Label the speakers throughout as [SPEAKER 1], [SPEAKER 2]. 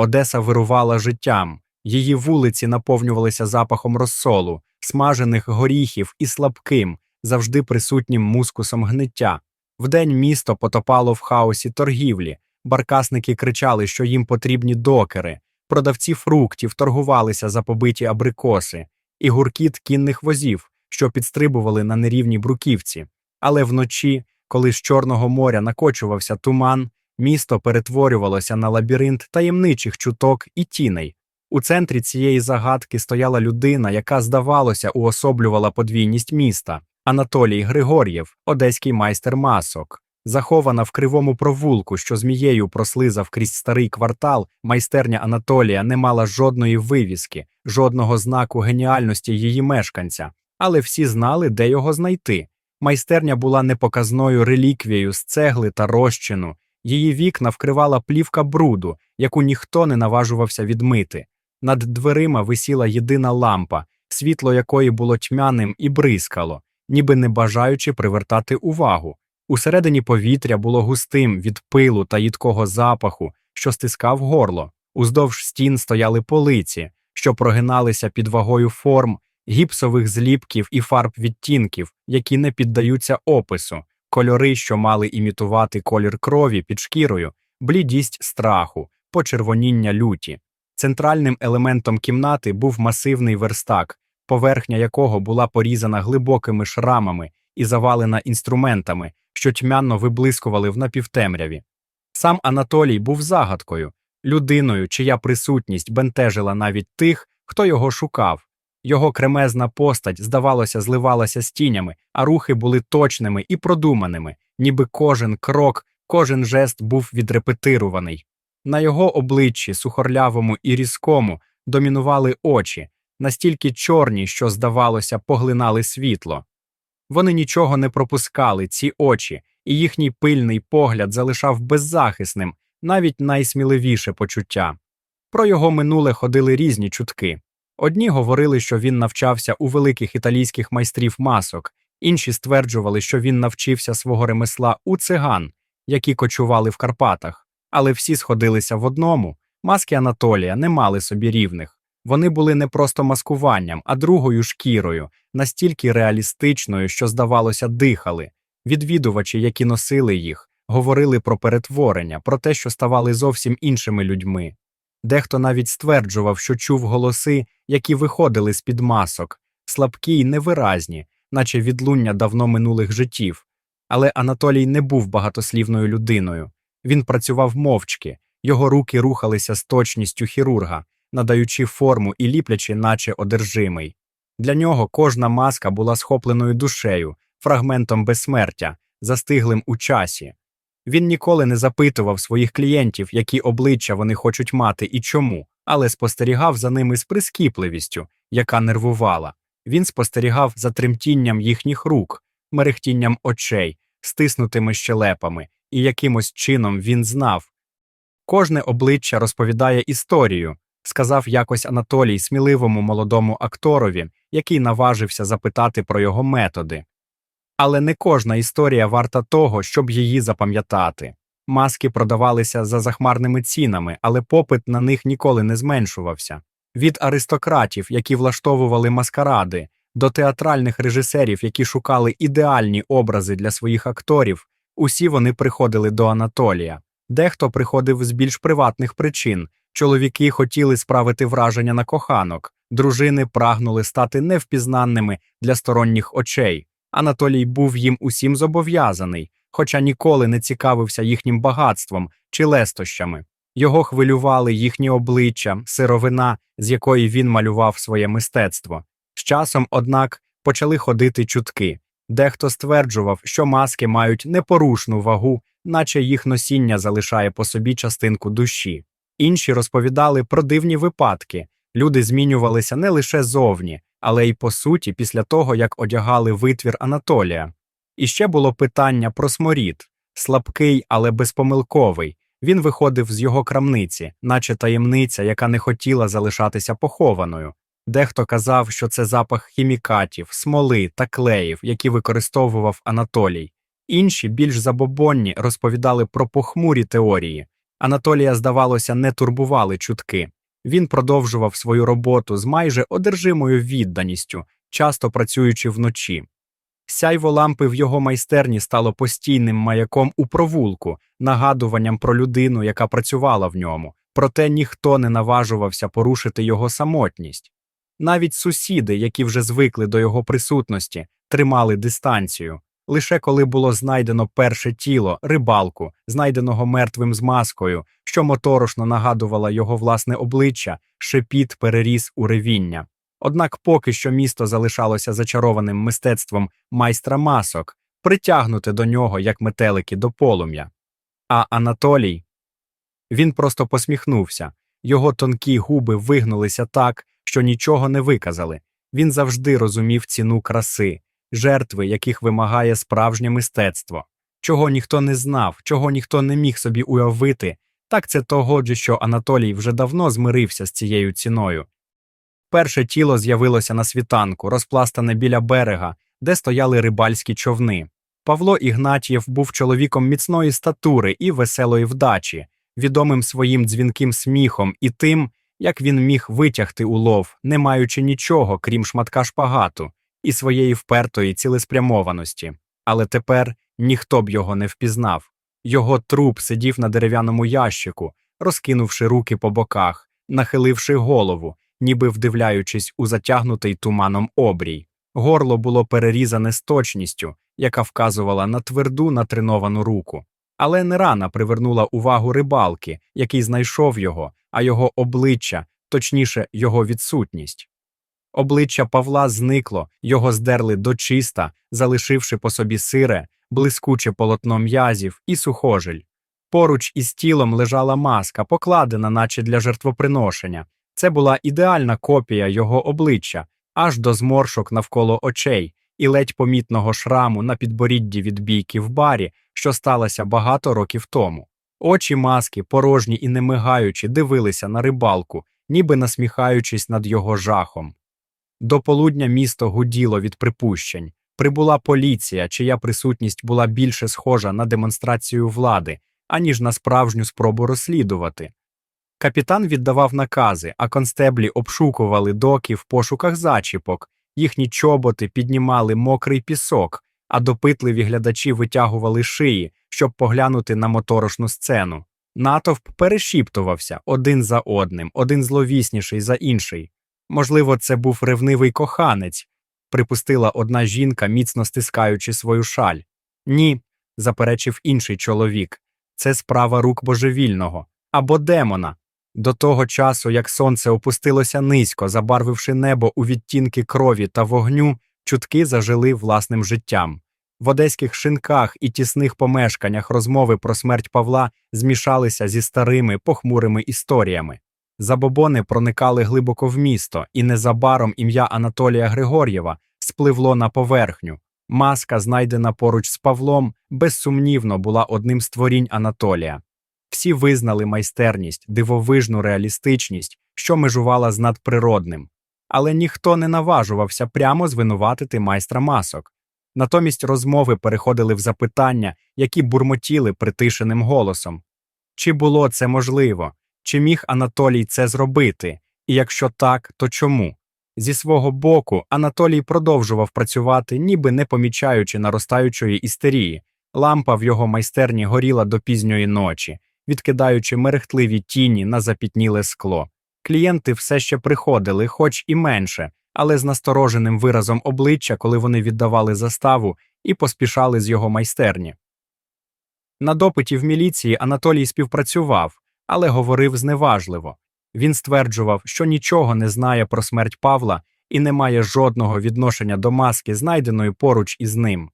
[SPEAKER 1] Одеса вирувала життям, її вулиці наповнювалися запахом розсолу, смажених горіхів і слабким, завжди присутнім мускусом гниття. Вдень місто потопало в хаосі торгівлі, баркасники кричали, що їм потрібні докери, продавці фруктів торгувалися за побиті абрикоси, і гуркіт кінних возів, що підстрибували на нерівній бруківці. Але вночі, коли з Чорного моря накочувався туман, місто перетворювалося на лабіринт таємничих чуток і тіней. У центрі цієї загадки стояла людина, яка, здавалося, уособлювала подвійність міста Анатолій Григор'єв, одеський майстер масок. Захована в кривому провулку, що змією прослизав крізь старий квартал, майстерня Анатолія не мала жодної вивіски, жодного знаку геніальності її мешканця, але всі знали, де його знайти. Майстерня була непоказною реліквією з цегли та розчину. Її вікна вкривала плівка бруду, яку ніхто не наважувався відмити. Над дверима висіла єдина лампа, світло якої було тьмяним і бризкало, ніби не бажаючи привертати увагу. Усередині повітря було густим від пилу та їдкого запаху, що стискав горло. Уздовж стін стояли полиці, що прогиналися під вагою форм, гіпсових зліпків і фарб відтінків, які не піддаються опису, кольори, що мали імітувати колір крові під шкірою, блідість страху, почервоніння люті. Центральним елементом кімнати був масивний верстак, поверхня якого була порізана глибокими шрамами і завалена інструментами, що тьмяно виблискували в напівтемряві. Сам Анатолій був загадкою, людиною, чия присутність бентежила навіть тих, хто його шукав. Його кремезна постать, здавалося, зливалася з тінями, а рухи були точними і продуманими, ніби кожен крок, кожен жест був відрепетирований. На його обличчі, сухорлявому і різкому, домінували очі, настільки чорні, що, здавалося, поглинали світло. Вони нічого не пропускали, ці очі, і їхній пильний погляд залишав беззахисним навіть найсміливіше почуття. Про його минуле ходили різні чутки. Одні говорили, що він навчався у великих італійських майстрів масок, інші стверджували, що він навчився свого ремесла у циган, які кочували в Карпатах. Але всі сходилися в одному маски Анатолія не мали собі рівних. Вони були не просто маскуванням, а другою шкірою, настільки реалістичною, що, здавалося, дихали. Відвідувачі, які носили їх, говорили про перетворення, про те, що ставали зовсім іншими людьми. Дехто навіть стверджував, що чув голоси, які виходили з під масок, слабкі й невиразні, наче відлуння давно минулих життів. Але Анатолій не був багатослівною людиною. Він працював мовчки, його руки рухалися з точністю хірурга, надаючи форму і ліплячи, наче одержимий. Для нього кожна маска була схопленою душею, фрагментом безсмертя, застиглим у часі. Він ніколи не запитував своїх клієнтів, які обличчя вони хочуть мати і чому, але спостерігав за ними з прискіпливістю, яка нервувала. Він спостерігав за тремтінням їхніх рук, мерехтінням очей, стиснутими щелепами, і якимось чином він знав. Кожне обличчя розповідає історію, сказав якось Анатолій сміливому молодому акторові, який наважився запитати про його методи. Але не кожна історія варта того, щоб її запам'ятати. Маски продавалися за захмарними цінами, але попит на них ніколи не зменшувався. Від аристократів, які влаштовували маскаради, до театральних режисерів, які шукали ідеальні образи для своїх акторів, усі вони приходили до Анатолія. Дехто приходив з більш приватних причин. Чоловіки хотіли справити враження на коханок, дружини прагнули стати невпізнанними для сторонніх очей. Анатолій був їм усім зобов'язаний, хоча ніколи не цікавився їхнім багатством чи лестощами. Його хвилювали їхні обличчя, сировина, з якої він малював своє мистецтво. З часом, однак, почали ходити чутки. Дехто стверджував, що маски мають непорушну вагу, наче їх носіння залишає по собі частинку душі. Інші розповідали про дивні випадки. Люди змінювалися не лише зовні, але й по суті після того, як одягали витвір Анатолія. І ще було питання про сморід слабкий, але безпомилковий. Він виходив з його крамниці, наче таємниця, яка не хотіла залишатися похованою. Дехто казав, що це запах хімікатів, смоли та клеїв, які використовував Анатолій. Інші, більш забобонні, розповідали про похмурі теорії. Анатолія, здавалося, не турбували чутки. Він продовжував свою роботу з майже одержимою відданістю, часто працюючи вночі. Сяйво лампи в його майстерні стало постійним маяком у провулку, нагадуванням про людину, яка працювала в ньому, проте ніхто не наважувався порушити його самотність. Навіть сусіди, які вже звикли до його присутності, тримали дистанцію. Лише коли було знайдено перше тіло, рибалку, знайденого мертвим з маскою, що моторошно нагадувала його власне обличчя, шепіт переріс у ревіння. Однак поки що місто залишалося зачарованим мистецтвом майстра масок, притягнуте до нього, як метелики до полум'я. А Анатолій він просто посміхнувся. Його тонкі губи вигнулися так, що нічого не виказали. Він завжди розумів ціну краси, жертви, яких вимагає справжнє мистецтво. Чого ніхто не знав, чого ніхто не міг собі уявити, так це того, що Анатолій вже давно змирився з цією ціною. Перше тіло з'явилося на світанку, розпластане біля берега, де стояли рибальські човни. Павло Ігнатієв був чоловіком міцної статури і веселої вдачі, відомим своїм дзвінким сміхом і тим, як він міг витягти улов, не маючи нічого, крім шматка шпагату і своєї впертої цілеспрямованості. Але тепер ніхто б його не впізнав. Його труп сидів на дерев'яному ящику, розкинувши руки по боках, нахиливши голову, ніби вдивляючись у затягнутий туманом обрій. Горло було перерізане з точністю, яка вказувала на тверду натреновану руку. Але не рана привернула увагу рибалки, який знайшов його, а його обличчя, точніше, його відсутність. Обличчя Павла зникло, його здерли дочиста, залишивши по собі сире, блискуче полотно м'язів і сухожиль. Поруч із тілом лежала маска, покладена, наче для жертвоприношення. Це була ідеальна копія його обличчя, аж до зморшок навколо очей і ледь помітного шраму на підборідді від бійки в барі, що сталося багато років тому. Очі маски, порожні і не мигаючи, дивилися на рибалку, ніби насміхаючись над його жахом. До полудня місто гуділо від припущень. Прибула поліція, чия присутність була більше схожа на демонстрацію влади, аніж на справжню спробу розслідувати. Капітан віддавав накази, а констеблі обшукували доки в пошуках зачіпок, їхні чоботи піднімали мокрий пісок, а допитливі глядачі витягували шиї, щоб поглянути на моторошну сцену. Натовп перешіптувався один за одним, один зловісніший за інший. Можливо, це був ревнивий коханець, припустила одна жінка, міцно стискаючи свою шаль. Ні, заперечив інший чоловік. Це справа рук божевільного або демона. До того часу, як сонце опустилося низько, забарвивши небо у відтінки крові та вогню, чутки зажили власним життям. В одеських шинках і тісних помешканнях розмови про смерть Павла змішалися зі старими похмурими історіями. Забобони проникали глибоко в місто, і незабаром ім'я Анатолія Григор'єва спливло на поверхню. Маска, знайдена поруч з Павлом, безсумнівно була одним з творінь Анатолія. Всі визнали майстерність, дивовижну реалістичність, що межувала з надприродним, але ніхто не наважувався прямо звинуватити майстра масок. Натомість розмови переходили в запитання, які бурмотіли притишеним голосом. Чи було це можливо? Чи міг Анатолій це зробити? І якщо так, то чому? Зі свого боку, Анатолій продовжував працювати, ніби не помічаючи наростаючої істерії. Лампа в його майстерні горіла до пізньої ночі, відкидаючи мерехтливі тіні на запітніле скло. Клієнти все ще приходили, хоч і менше, але з настороженим виразом обличчя, коли вони віддавали заставу і поспішали з його майстерні. На допиті в міліції Анатолій співпрацював, але говорив зневажливо. Він стверджував, що нічого не знає про смерть Павла і не має жодного відношення до маски, знайденої поруч із ним.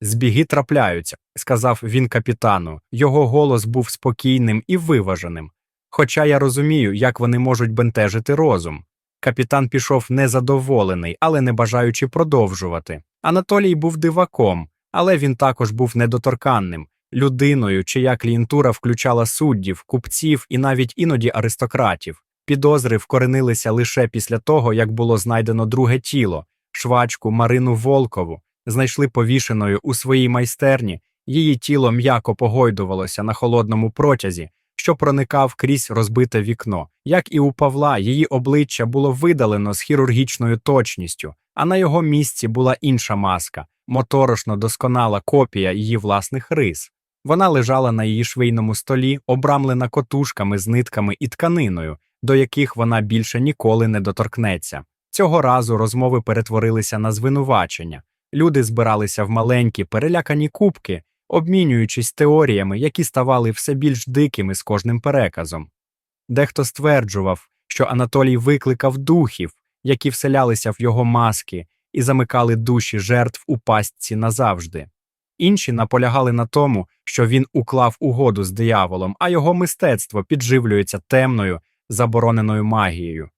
[SPEAKER 1] Збіги трапляються, сказав він капітану. Його голос був спокійним і виваженим. Хоча я розумію, як вони можуть бентежити розум. Капітан пішов незадоволений, але не бажаючи продовжувати. Анатолій був диваком, але він також був недоторканним, людиною, чия клієнтура включала суддів, купців і навіть іноді аристократів. Підозри вкоренилися лише після того, як було знайдено друге тіло, швачку Марину Волкову, знайшли повішеною у своїй майстерні, її тіло м'яко погойдувалося на холодному протязі, що проникав крізь розбите вікно. Як і у Павла, її обличчя було видалено з хірургічною точністю, а на його місці була інша маска, моторошно досконала копія її власних рис. Вона лежала на її швейному столі, обрамлена котушками з нитками і тканиною, до яких вона більше ніколи не доторкнеться. Цього разу розмови перетворилися на звинувачення. Люди збиралися в маленькі, перелякані кубки, обмінюючись теоріями, які ставали все більш дикими з кожним переказом. Дехто стверджував, що Анатолій викликав духів, які вселялися в його маски і замикали душі жертв у пастці назавжди. Інші наполягали на тому, що він уклав угоду з дияволом, а його мистецтво підживлюється темною, забороненою магією.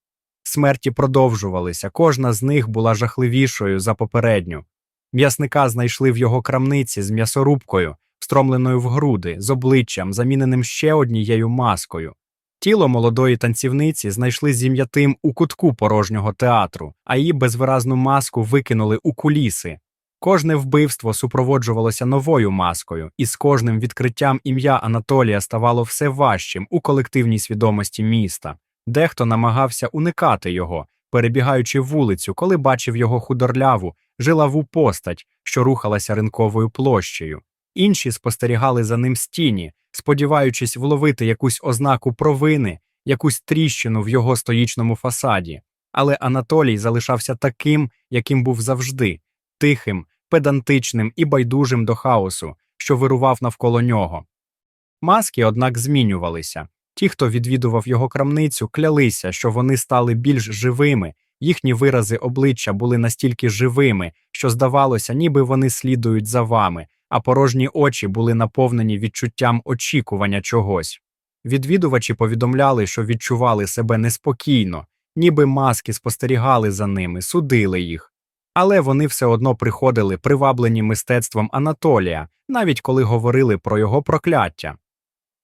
[SPEAKER 1] Смерті продовжувалися, кожна з них була жахливішою за попередню. М'ясника знайшли в його крамниці з м'ясорубкою, встромленою в груди, з обличчям, заміненим ще однією маскою. Тіло молодої танцівниці знайшли зім'ятим у кутку порожнього театру, а її безвиразну маску викинули у куліси. Кожне вбивство супроводжувалося новою маскою, і з кожним відкриттям ім'я Анатолія ставало все важчим у колективній свідомості міста. Дехто намагався уникати його, перебігаючи вулицю, коли бачив його худорляву, жилаву постать, що рухалася ринковою площею. Інші спостерігали за ним з тіні, сподіваючись вловити якусь ознаку провини, якусь тріщину в його стоїчному фасаді. Але Анатолій залишався таким, яким був завжди тихим, педантичним і байдужим до хаосу, що вирував навколо нього. Маски, однак, змінювалися. Ті, хто відвідував його крамницю, клялися, що вони стали більш живими, їхні вирази обличчя були настільки живими, що здавалося, ніби вони слідують за вами, а порожні очі були наповнені відчуттям очікування чогось. Відвідувачі повідомляли, що відчували себе неспокійно, ніби маски спостерігали за ними, судили їх. Але вони все одно приходили, приваблені мистецтвом Анатолія, навіть коли говорили про його прокляття.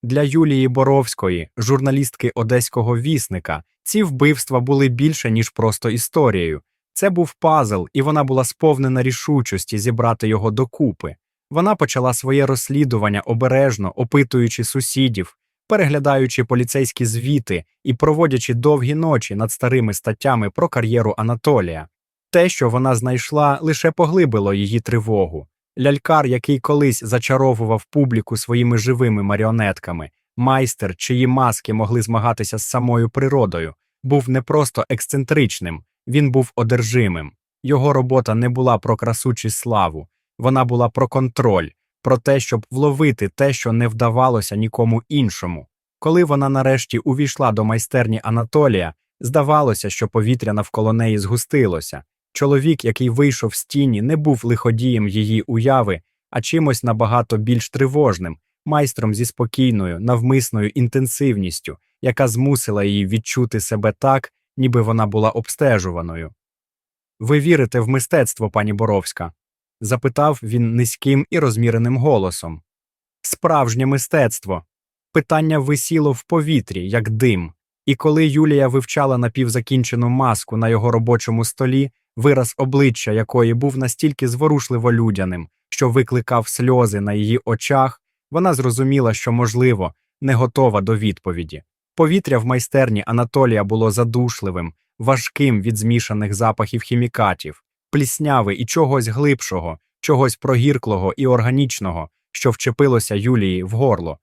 [SPEAKER 1] Для Юлії Боровської, журналістки одеського вісника, ці вбивства були більше, ніж просто історією. Це був пазл, і вона була сповнена рішучості зібрати його докупи. Вона почала своє розслідування обережно, опитуючи сусідів, переглядаючи поліцейські звіти і проводячи довгі ночі над старими статтями про кар'єру Анатолія. Те, що вона знайшла, лише поглибило її тривогу. Лялькар, який колись зачаровував публіку своїми живими маріонетками, майстер, чиї маски могли змагатися з самою природою, був не просто ексцентричним, він був одержимим. Його робота не була про красу чи славу, вона була про контроль, про те, щоб вловити те, що не вдавалося нікому іншому. Коли вона нарешті увійшла до майстерні Анатолія, здавалося, що повітря навколо неї згустилося. Чоловік, який вийшов з тіні, не був лиходієм її уяви, а чимось набагато більш тривожним, майстром зі спокійною, навмисною інтенсивністю, яка змусила її відчути себе так, ніби вона була обстежуваною. Ви вірите в мистецтво, пані Боровська? запитав він низьким і розміреним голосом. Справжнє мистецтво. Питання висіло в повітрі, як дим, і коли Юлія вивчала напівзакінчену маску на його робочому столі, вираз обличчя якої був настільки зворушливо людяним, що викликав сльози на її очах, вона зрозуміла, що, можливо, не готова до відповіді. Повітря в майстерні Анатолія було задушливим, важким від змішаних запахів хімікатів, плісняви і чогось глибшого, чогось прогірклого і органічного, що вчепилося Юлії в горло.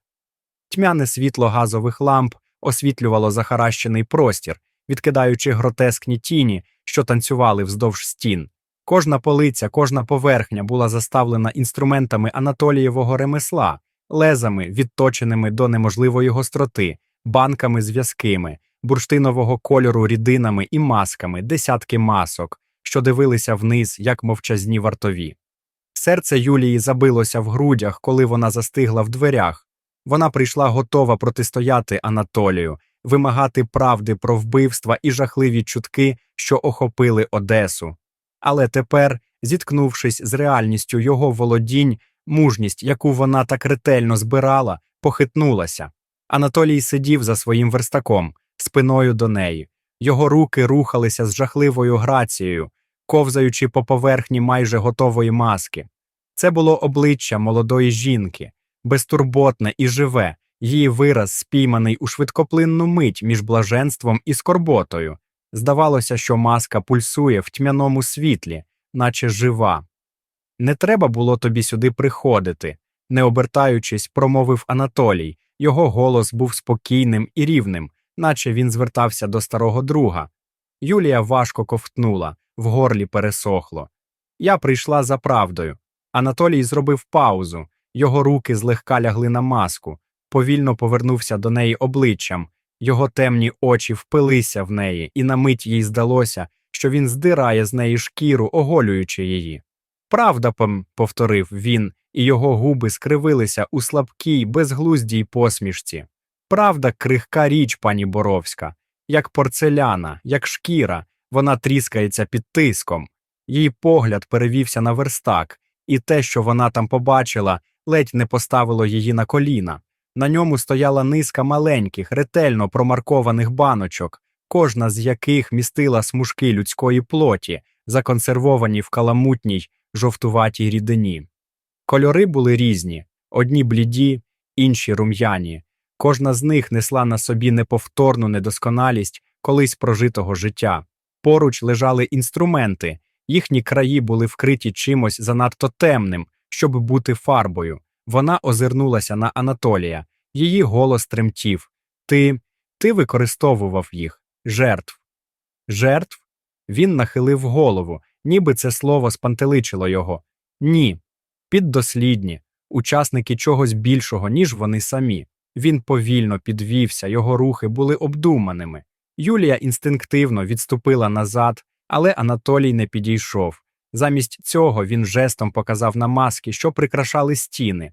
[SPEAKER 1] Тьмяне світло газових ламп освітлювало захаращений простір, відкидаючи гротескні тіні, що танцювали вздовж стін. Кожна полиця, кожна поверхня була заставлена інструментами Анатолієвого ремесла, лезами, відточеними до неможливої гостроти, банками зв'язкими, бурштинового кольору рідинами і масками, десятки масок, що дивилися вниз, як мовчазні вартові. Серце Юлії забилося в грудях, коли вона застигла в дверях. Вона прийшла готова протистояти Анатолію, вимагати правди про вбивства і жахливі чутки, що охопили Одесу. Але тепер, зіткнувшись з реальністю його володінь, мужність, яку вона так ретельно збирала, похитнулася. Анатолій сидів за своїм верстаком, спиною до неї. Його руки рухалися з жахливою грацією, ковзаючи по поверхні майже готової маски. Це було обличчя молодої жінки, безтурботне і живе, її вираз спійманий у швидкоплинну мить між блаженством і скорботою. Здавалося, що маска пульсує в тьмяному світлі, наче жива. Не треба було тобі сюди приходити, не обертаючись, промовив Анатолій. Його голос був спокійним і рівним, наче він звертався до старого друга. Юлія важко ковтнула, в горлі пересохло. Я прийшла за правдою. Анатолій зробив паузу, його руки злегка лягли на маску, повільно повернувся до неї обличчям, його темні очі впилися в неї, і на мить їй здалося, що він здирає з неї шкіру, оголюючи її. Правда, пом, повторив він, і його губи скривилися у слабкій, безглуздій посмішці. Правда, крихка річ, пані Боровська, як порцеляна, як шкіра, вона тріскається під тиском. Її погляд перевівся на верстак, і те, що вона там побачила, ледь не поставило її на коліна. На ньому стояла низка маленьких, ретельно промаркованих баночок, кожна з яких містила смужки людської плоті, законсервовані в каламутній жовтуватій рідині. Кольори були різні одні бліді, інші рум'яні. Кожна з них несла на собі неповторну недосконалість колись прожитого життя. Поруч лежали інструменти, їхні краї були вкриті чимось занадто темним, щоб бути фарбою. Вона озирнулася на Анатолія. Її голос тремтів. Ти, ти використовував їх, жертв. Жертв? Він нахилив голову, ніби це слово спантеличило його. Ні. Піддослідні, учасники чогось більшого, ніж вони самі. Він повільно підвівся, його рухи були обдуманими. Юлія інстинктивно відступила назад, але Анатолій не підійшов. Замість цього він жестом показав на маски, що прикрашали стіни.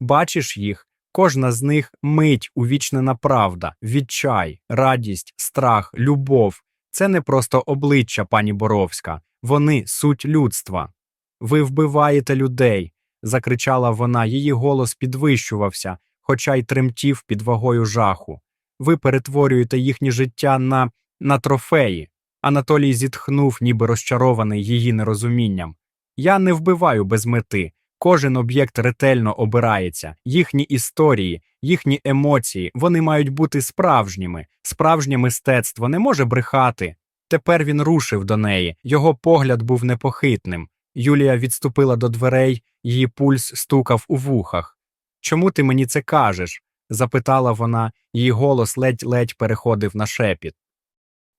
[SPEAKER 1] Бачиш їх, кожна з них мить увічнена правда, відчай, радість, страх, любов. Це не просто обличчя, пані Боровська, вони суть людства. Ви вбиваєте людей, закричала вона, її голос підвищувався, хоча й тремтів під вагою жаху. Ви перетворюєте їхнє життя на, на трофеї. Анатолій зітхнув, ніби розчарований її нерозумінням. Я не вбиваю без мети. Кожен об'єкт ретельно обирається, їхні історії, їхні емоції, вони мають бути справжніми. Справжнє мистецтво не може брехати. Тепер він рушив до неї, його погляд був непохитним. Юлія відступила до дверей, її пульс стукав у вухах. Чому ти мені це кажеш? запитала вона, її голос ледь-ледь переходив на шепіт.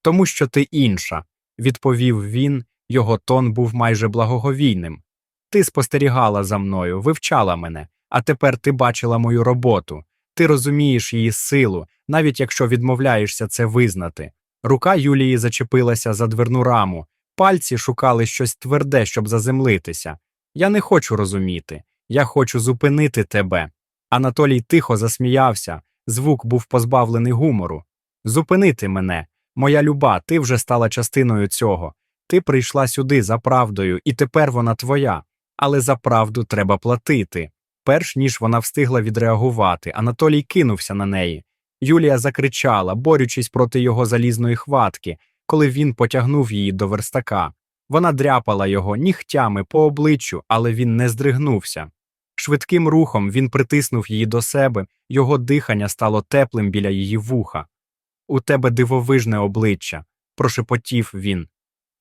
[SPEAKER 1] Тому що ти інша, відповів він, його тон був майже благоговійним. Ти спостерігала за мною, вивчала мене, а тепер ти бачила мою роботу. Ти розумієш її силу, навіть якщо відмовляєшся це визнати. Рука Юлії зачепилася за дверну раму, пальці шукали щось тверде, щоб заземлитися. Я не хочу розуміти, я хочу зупинити тебе. Анатолій тихо засміявся, звук був позбавлений гумору. Зупинити мене, моя люба, ти вже стала частиною цього. Ти прийшла сюди за правдою, і тепер вона твоя. Але за правду треба платити. Перш ніж вона встигла відреагувати, Анатолій кинувся на неї. Юлія закричала, борючись проти його залізної хватки, коли він потягнув її до верстака. Вона дряпала його нігтями по обличчю, але він не здригнувся. Швидким рухом він притиснув її до себе, його дихання стало теплим біля її вуха. У тебе дивовижне обличчя, прошепотів він.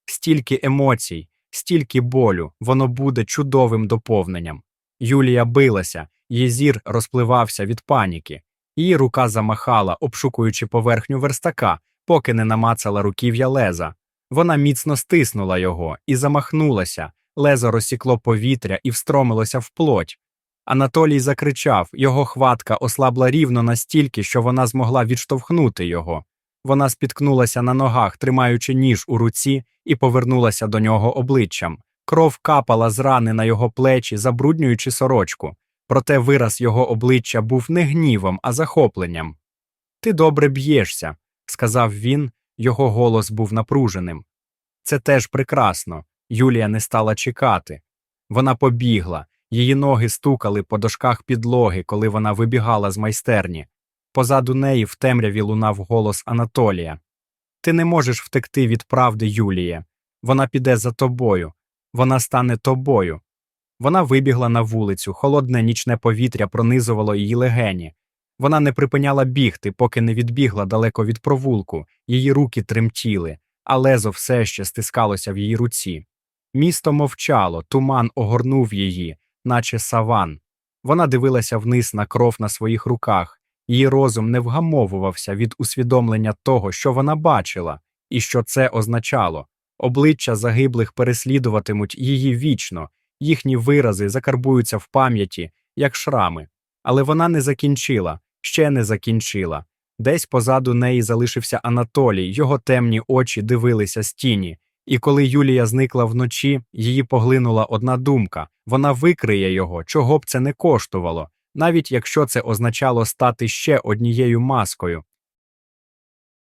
[SPEAKER 1] Стільки емоцій, стільки болю, воно буде чудовим доповненням. Юлія билася, її зір розпливався від паніки. Її рука замахала, обшукуючи поверхню верстака, поки не намацала руків'я леза. Вона міцно стиснула його і замахнулася, лезо розсікло повітря і встромилося в плоть. Анатолій закричав, його хватка ослабла рівно настільки, що вона змогла відштовхнути його. Вона спіткнулася на ногах, тримаючи ніж у руці, і повернулася до нього обличчям. Кров капала з рани на його плечі, забруднюючи сорочку. Проте вираз його обличчя був не гнівом, а захопленням. Ти добре б'єшся, сказав він, його голос був напруженим. Це теж прекрасно. Юлія не стала чекати. Вона побігла, її ноги стукали по дошках підлоги, коли вона вибігала з майстерні. Позаду неї в темряві лунав голос Анатолія. Ти не можеш втекти від правди, Юліє. Вона піде за тобою, вона стане тобою. Вона вибігла на вулицю, холодне нічне повітря пронизувало її легені. Вона не припиняла бігти, поки не відбігла далеко від провулку, її руки тремтіли, а лезо все ще стискалося в її руці. Місто мовчало, туман огорнув її, наче саван. Вона дивилася вниз на кров на своїх руках, її розум не вгамовувався від усвідомлення того, що вона бачила, і що це означало. Обличчя загиблих переслідуватимуть її вічно, їхні вирази закарбуються в пам'яті, як шрами. Але вона не закінчила, ще не закінчила. Десь позаду неї залишився Анатолій, його темні очі дивилися з тіні. І коли Юлія зникла вночі, її поглинула одна думка вона викриє його, чого б це не коштувало, навіть якщо це означало стати ще однією маскою.